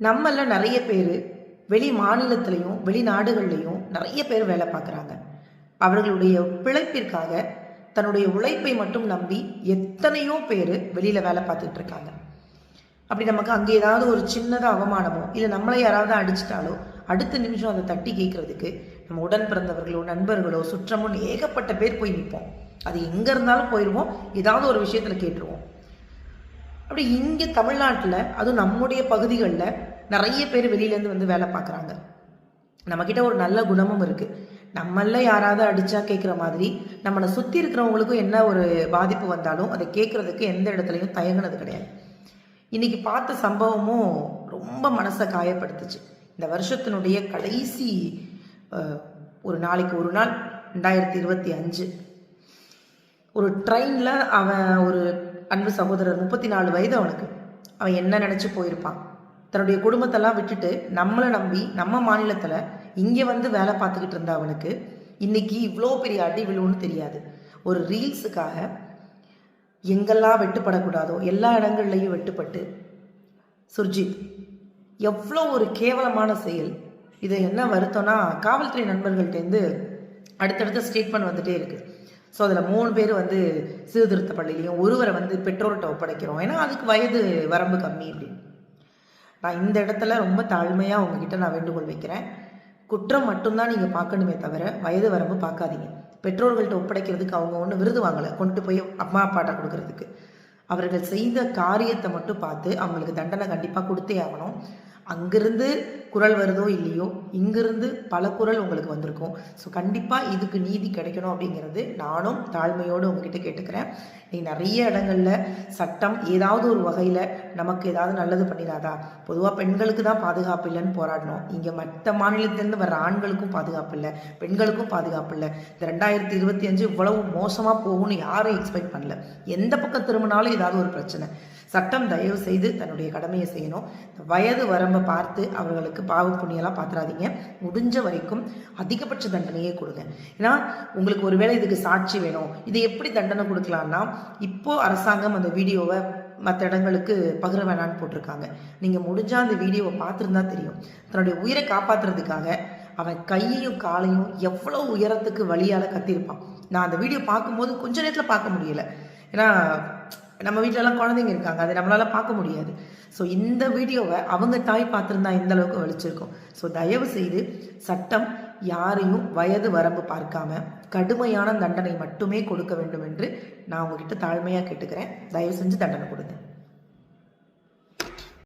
நம்மள நிறைய பேர் வெளி மாநிலத்திலையும் வெளிநாடுகள்லையும் நிறைய பேர் வேலை பார்க்குறாங்க. அவர்களுடைய பிழைப்பிற்காக தன்னுடைய உழைப்பை மட்டும் நம்பி எத்தனையோ பேர் வெளியில் வேலை பார்த்துட்டு இருக்காங்க. அப்படி நமக்கு அங்கே ஏதாவது ஒரு சின்னதாக அவமானமோ இல்லை நம்மளை யாராவது அடிச்சிட்டாலோ அடுத்த நிமிஷம் அதை தட்டி கேட்கறதுக்கு நம்ம உடன் பிறந்தவர்களோ நண்பர்களோ சுற்றமோ ஏகப்பட்ட பேர் போய் நிற்போம் அது எங்கே இருந்தாலும் போயிடுவோம் ஏதாவது ஒரு விஷயத்தில் கேட்டுருவோம். அப்படி இங்கே தமிழ்நாட்டில் அதுவும் நம்முடைய பகுதிகளில் நிறைய பேர் வெளியிலேருந்து வந்து வேலை பார்க்குறாங்க. நம்மக்கிட்ட ஒரு நல்ல குணமும் இருக்குது நம்மள யாராவது அடித்தா கேட்குற மாதிரி நம்மளை சுற்றி இருக்கிறவங்களுக்கும் என்ன ஒரு பாதிப்பு வந்தாலும் அதை கேட்குறதுக்கு எந்த இடத்துலையும் தயங்கினது கிடையாது. இன்றைக்கி பார்த்த சம்பவமும் ரொம்ப மனசை காயப்படுத்துச்சு. இந்த வருஷத்தினுடைய கடைசி ஒரு நாளைக்கு ஒரு நாள் ரெண்டாயிரத்தி இருபத்தி அஞ்சு. ஒரு ட்ரெயினில் அவன் ஒரு அன்பு சகோதரர் முப்பத்தி நாலு வயது அவனுக்கு. அவன் என்ன நினச்சி போயிருப்பான்? தன்னுடைய குடும்பத்தெல்லாம் விட்டுட்டு நம்மளை நம்பி நம்ம மாநிலத்தில் இங்கே வந்து வேலை பார்த்துக்கிட்டு இருந்த அவனுக்கு இன்னைக்கு இவ்வளோ பெரிய அடி விழுவுன்னு தெரியாது. ஒரு ரீல்ஸுக்காக எங்கெல்லாம் வெட்டுப்படக்கூடாதோ எல்லா இடங்கள்லையும் வெட்டுப்பட்டு சுர்ஜித் எவ்வளோ ஒரு கேவலமான செயல். இதை என்ன வருத்தம்னா காவல்துறை நண்பர்கள்ட்டேருந்து அடுத்தடுத்த ஸ்டேட்மெண்ட் வந்துட்டே இருக்குது ஸோ அதில் மூணு பேர் வந்து சீர்திருத்த பள்ளியிலையும் ஒருவரை வந்து பெற்றோர்கிட்ட ஒப்படைக்கிறோம். ஏன்னா அதுக்கு வயது வரம்பு கம்மி அப்படின்னு நான் இந்த இடத்துல ரொம்ப தாழ்மையாக உங்ககிட்ட நான் வேண்டுகோள் வைக்கிறேன். குற்றம் மட்டும்தான் நீங்கள் பார்க்கணுமே தவிர வயது வரம்பு பார்க்காதீங்க. பெற்றோர்கள்ட்ட ஒப்படைக்கிறதுக்கு அவங்க ஒன்றும் விருது வாங்கலை. கொண்டு போய் அம்மா அப்பாட்ட கொடுக்கறதுக்கு. அவர்கள் செய்த காரியத்தை மட்டும் பார்த்து அவங்களுக்கு தண்டனை கண்டிப்பாக கொடுத்தே ஆகணும். அங்கிருந்து குரல் வருதோ இல்லையோ இங்கிருந்து பல குரல் உங்களுக்கு வந்திருக்கும். ஸோ கண்டிப்பாக இதுக்கு நீதி கிடைக்கணும் அப்படிங்கிறது நானும் தாழ்மையோடு உங்ககிட்ட கேட்டுக்கிறேன். நீ நிறைய இடங்களில் சட்டம் ஏதாவது ஒரு வகையில் நமக்கு ஏதாவது நல்லது பண்ணிடாதா? பொதுவாக பெண்களுக்கு தான் பாதுகாப்பு இல்லைன்னு போராடணும். இங்கே மற்ற மாநிலத்திலேருந்து வர்ற ஆண்களுக்கும் பாதுகாப்பு இல்லை பெண்களுக்கும் பாதுகாப்பு இல்லை. இந்த ரெண்டாயிரத்தி இருபத்தி அஞ்சு இவ்வளவு மோசமாக போகும்னு யாரும் எக்ஸ்பெக்ட் பண்ணல. எந்த பக்கம் திரும்பினாலும் ஏதாவது ஒரு பிரச்சனை. சட்டம் தயவு செய்து தன்னுடைய கடமையை செய்யணும். வயது வரம்பை பார்த்து அவர்களுக்கு பாவ புண்ணியெல்லாம் பார்த்துறாதீங்க முடிஞ்ச வரைக்கும் அதிகபட்ச தண்டனையே கொடுங்க. ஏன்னா உங்களுக்கு ஒருவேளை இதுக்கு சாட்சி வேணும். இது எப்படி தண்டனை கொடுக்கலாம்னா இப்போ அரசாங்கம் அந்த வீடியோவை மற்ற இடங்களுக்கு பகிர வேணான்னு போட்டிருக்காங்க. நீங்கள் முடிஞ்சால் அந்த வீடியோவை பார்த்துருந்தா தெரியும். தன்னுடைய உயிரை காப்பாற்றுறதுக்காக அவன் கையையும் காலையும் எவ்வளோ உயரத்துக்கு வழியால் கத்திருப்பான் நான் அந்த வீடியோ பார்க்கும்போது கொஞ்ச நேரத்தில் பார்க்க முடியல. ஏன்னா நம்ம வீட்டிலலாம் குழந்தைங்க இருக்காங்க. அதை நம்மளால பார்க்க முடியாது. ஸோ இந்த வீடியோவை அவங்க தாய் பார்த்துருந்தா இந்த அளவுக்கு வலிச்சிருக்கும். ஸோ தயவு செய்து சட்டம் யாரையும் வயது வரம்பு பார்க்காம கடுமையான தண்டனை மட்டுமே கொடுக்க வேண்டும் என்று நான் உங்ககிட்ட தாழ்மையாக கேட்டுக்கிறேன். தயவு செஞ்சு தண்டனை கொடுங்க.